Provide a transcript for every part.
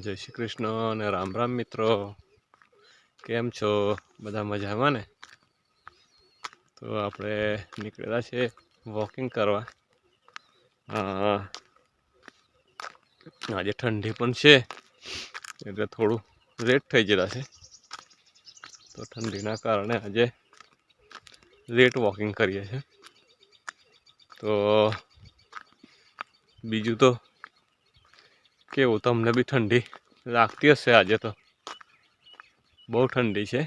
જય શ્રી કૃષ્ણ અને રામ રામ મિત્રો. કેમ છો? બધા મજામાં ને? તો આપણે નીકળેલા છે વોકિંગ કરવા. આજે ઠંડી પણ છે, એટલે થોડું લેટ થઈ ગયેલા છે. તો ઠંડીના કારણે આજે લેટ વોકિંગ કરીએ છીએ તો બીજું તો કેવું તમને બી ઠંડી લાગતી હશે આજે તો? બહુ ઠંડી છે.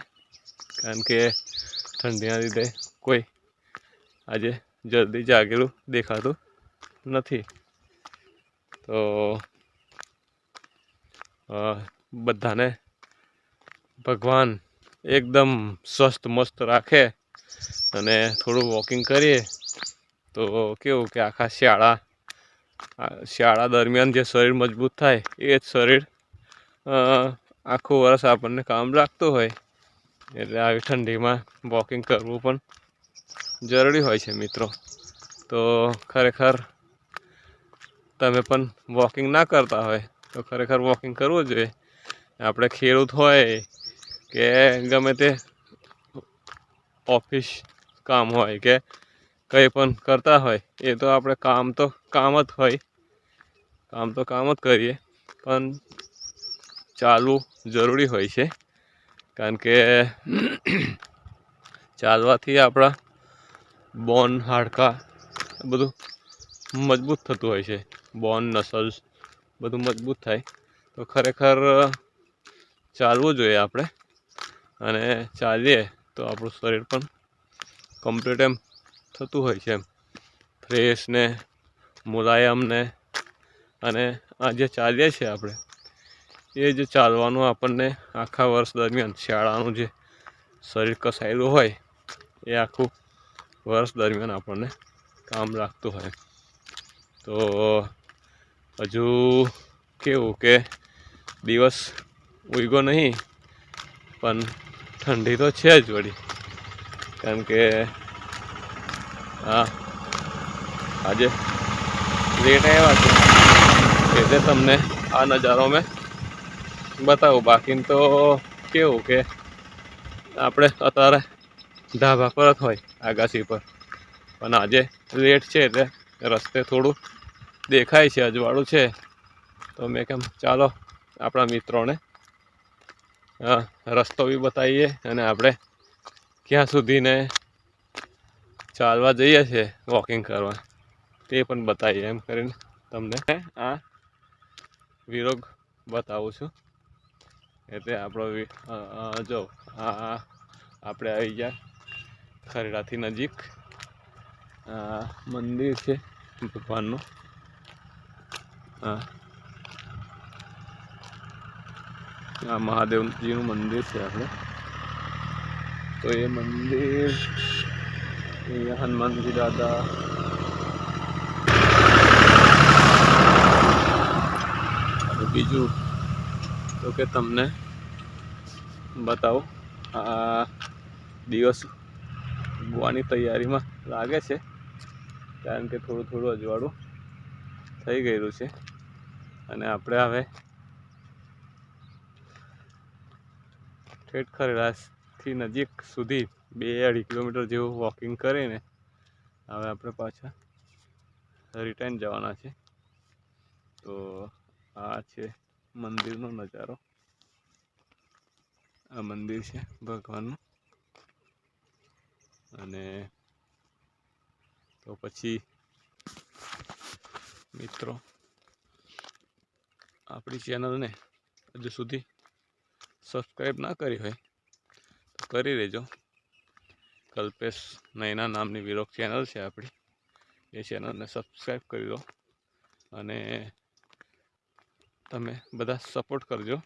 કારણ કે ઠંડીના લીધે કોઈ આજે જલ્દી જાગેલું દેખાતું નથી. તો બધાને ભગવાન એકદમ સ્વસ્થ, મસ્ત રાખે અને થોડું વોકિંગ કરીએ. તો કેવું કે આખા આ શાળા દરમિયાન જે શરીર મજબૂત થાય, એ જ શરીર આખું વર્ષ આપણને કામ લાગતું હોય. એટલે આવી ઠંડીમાં વોકિંગ કરવું પણ જરૂરી હોય છે મિત્રો. તો ખરેખર તમે પણ વોકિંગ ના કરતા હોય, તો ખરેખર વોકિંગ કરવું જોઈએ. આપણે ખેડૂત હોય કે ગમે તે ઓફિસ કામ હોય કે કંઈ પણ કરતા હોય, એ તો આપણે કામ તો, કામ જ હોય. કામ તો કામ જ કરીએ, પણ ચાલવું જરૂરી હોય છે. કારણ કે ચાલવાથી આપણા બોન હાડકાં બધું મજબૂત થતું હોય છે. બોન, નસલ્સ બધું મજબૂત થાય. તો ખરેખર ચાલવું જોઈએ આપણે. અને ચાલીએ તો આપણું શરીર પણ કમ્પ્લીટ એમ થતું હોય છે. એમ ફ્રેશ ને મુલાયમ ને અને આ જે ચાલીએ છીએ આપણે, એ જ ચાલવાનું આપણને આખા વર્ષ દરમિયાન શાળાનું જે શરીર કસાયેલું હોય, એ આખું વર્ષ દરમિયાન આપણને કામ લાગતું હોય. તો હજુ કેવું કે દિવસ ઉગ્યો નહીં, પણ ઠંડી તો છે જ વળી. કારણ કે હા. આજે રેટ આવ્યા છે. એટલે તમને આ નજારો મેં બતાવું. બાકી તો કેવું કે આપણે અત્યારે ધાબા પર જ હોય, આગાસી પર. પણ આજે લેટ છે એટલે રસ્તે થોડું દેખાય છે, અજવાળું છે. તો મેં કેમ ચાલો આપણા મિત્રોને રસ્તો બી બતાવીએ અને આપણે ક્યાં સુધીને ચાલવા જઈએ છીએ વોકિંગ કરવા. તે પણ બતાવીએ એમ કરીને તમને. આ વિરોગ બતાવું છું. એટલે આપણો જો, આ આપણે આવી ગયા ખરડાથી નજીક. આ મંદિર છે, ભગવાનનું. આ મહાદેવજીનું મંદિર છે આપણે. તો એ મંદિર અહીંયા હનુમાનજી દાદા. બીજું તો કે તમને બતાવો. આ દિવસ ઉગવાની તૈયારીમાં લાગે છે, કારણ કે થોડું થોડું અજવાળું થઈ ગયેલું છે. અને આપણે હવે ઠેઠ ખરેડાથી નજીક સુધી બે અઢી કિલોમીટર જેવું વોકિંગ કરીને હવે આપણે પાછા રિટર્ન જવાના છે. તો આ છે મંદિરનો નજારો. આ મંદિર છે ભગવાનનું. અને તો પછી મિત્રો, આપણી ચેનલને હજુ સુધી સબસ્ક્રાઈબ ના કરી હોય તો કરી લેજો. કલ્પેશ નૈના નામની વિરોગ ચેનલ છે આપણી. એ ચેનલને સબસ્ક્રાઈબ કરી દો અને તમે બધા સપોર્ટ કરજો.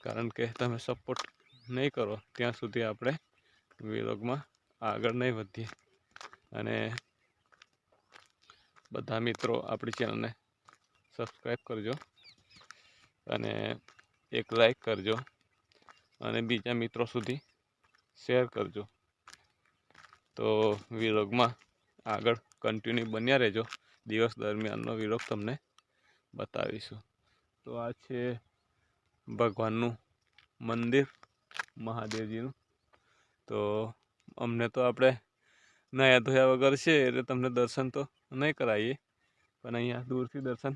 કારણ કે તમે સપોર્ટ નહીં કરો ત્યાં સુધી આપણે વિરોગમાં આગળ નહીં વધીએ. અને બધા મિત્રો આપણી ચેનલને સબસ્ક્રાઈબ કરજો અને એક લાઈક કરજો અને બીજા મિત્રો સુધી શેર કરજો. તો વિરોગમાં આગળ કન્ટિન્યુ બન્યા રહેજો. દિવસ દરમિયાનનો વિરોગ તમને બતાવીશું. તો આ છે ભગવાનનું મંદિર, મહાદેવજીનું. તો અમને તો આપણે નયા ધોયા વગર છે એટલે તમને દર્શન તો નહીં કરાવીએ પણ અહીંયા દૂરથી દર્શન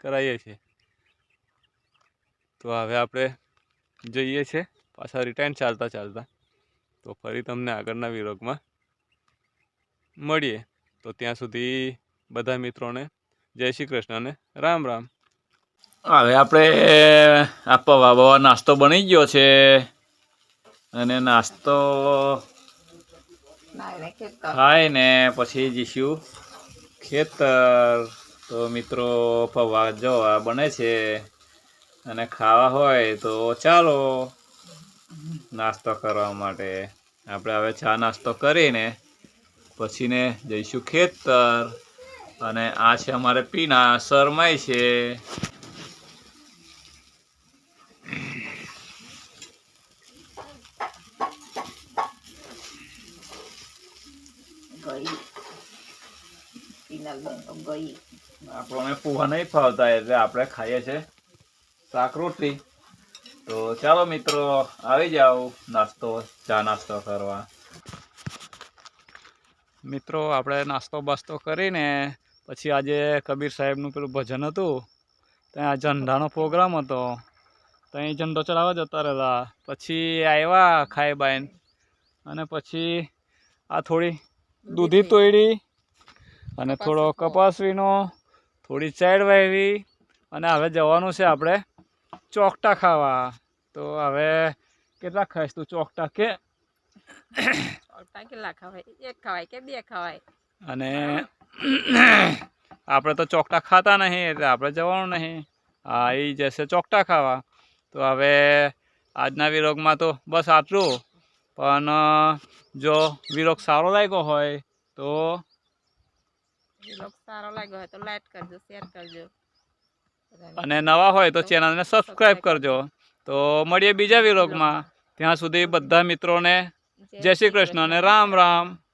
કરાવીએ છીએ તો હવે આપણે જઈએ છીએ પાછા રિટર્ન ચાલતા ચાલતા. તો ફરી તમને આગળના વિરોગમાં મળીએ. તો ત્યાં સુધી બધા મિત્રોને જય શ્રી કૃષ્ણ અને રામ રામ. હવે આપણે આ પૌવા બવા નાસ્તો બની ગયો છે. અને નાસ્તો ખાઈને પછી જઈશું ખેતર. તો મિત્રો પૌવા જો આ બને છે અને ખાવા હોય તો ચાલો નાસ્તો કરવા માટે. આપણે હવે ચા નાસ્તો કરીને પછીને જઈશું ખેતર. અને આ છે અમારે પીના શરમાય છે. આપણને પૂવા નહીં ફાવતા એટલે આપણે ખાઈએ છીએ શાક રોટલી. તો ચાલો મિત્રો આવી જાઓ નાસ્તો ચા નાસ્તો કરવા. મિત્રો આપણે નાસ્તો બાસ્તો કરીને પછી આજે કબીર સાહેબનું પેલું ભજન હતું ત્યાં ઝંડાનો પ્રોગ્રામ હતો. ત્યાં ઝંડો ચડાવવા જતા રહેલા. પછી આવ્યા ખાઈ બાઈન અને પછી આ થોડી દૂધી તોડી અને થોડો કપાસવીનો થોડી ચાડ વાવી અને હવે જવાનું છે આપણે ચોકટા ખાવા. તો હવે કેટલા ખાઈશ તું? ચોકટા કે ચોટા કેટલા ખવાય એક ખવાય કે બે ખવાય? અને આપણે તો ચોકટા ખાતા નહીં એટલે આપણે જવાનું નહીં. હા એ જશે ચોકટા ખાવા. તો હવે આજના વિરોગમાં તો બસ આટલું. પણ જો વિરોગ સારો લાગ્યો હોય તો વિલોગ સારો લાગ્યો હોય તો લાઈક કરજો શેર કરજો. અને નવા હોય તો ચેનલને સબસ્ક્રાઈબ કરજો. તો મળીએ બીજા વિરોગમાં. ત્યાં સુધી બધા મિત્રોને જય શ્રી કૃષ્ણ અને રામ રામ.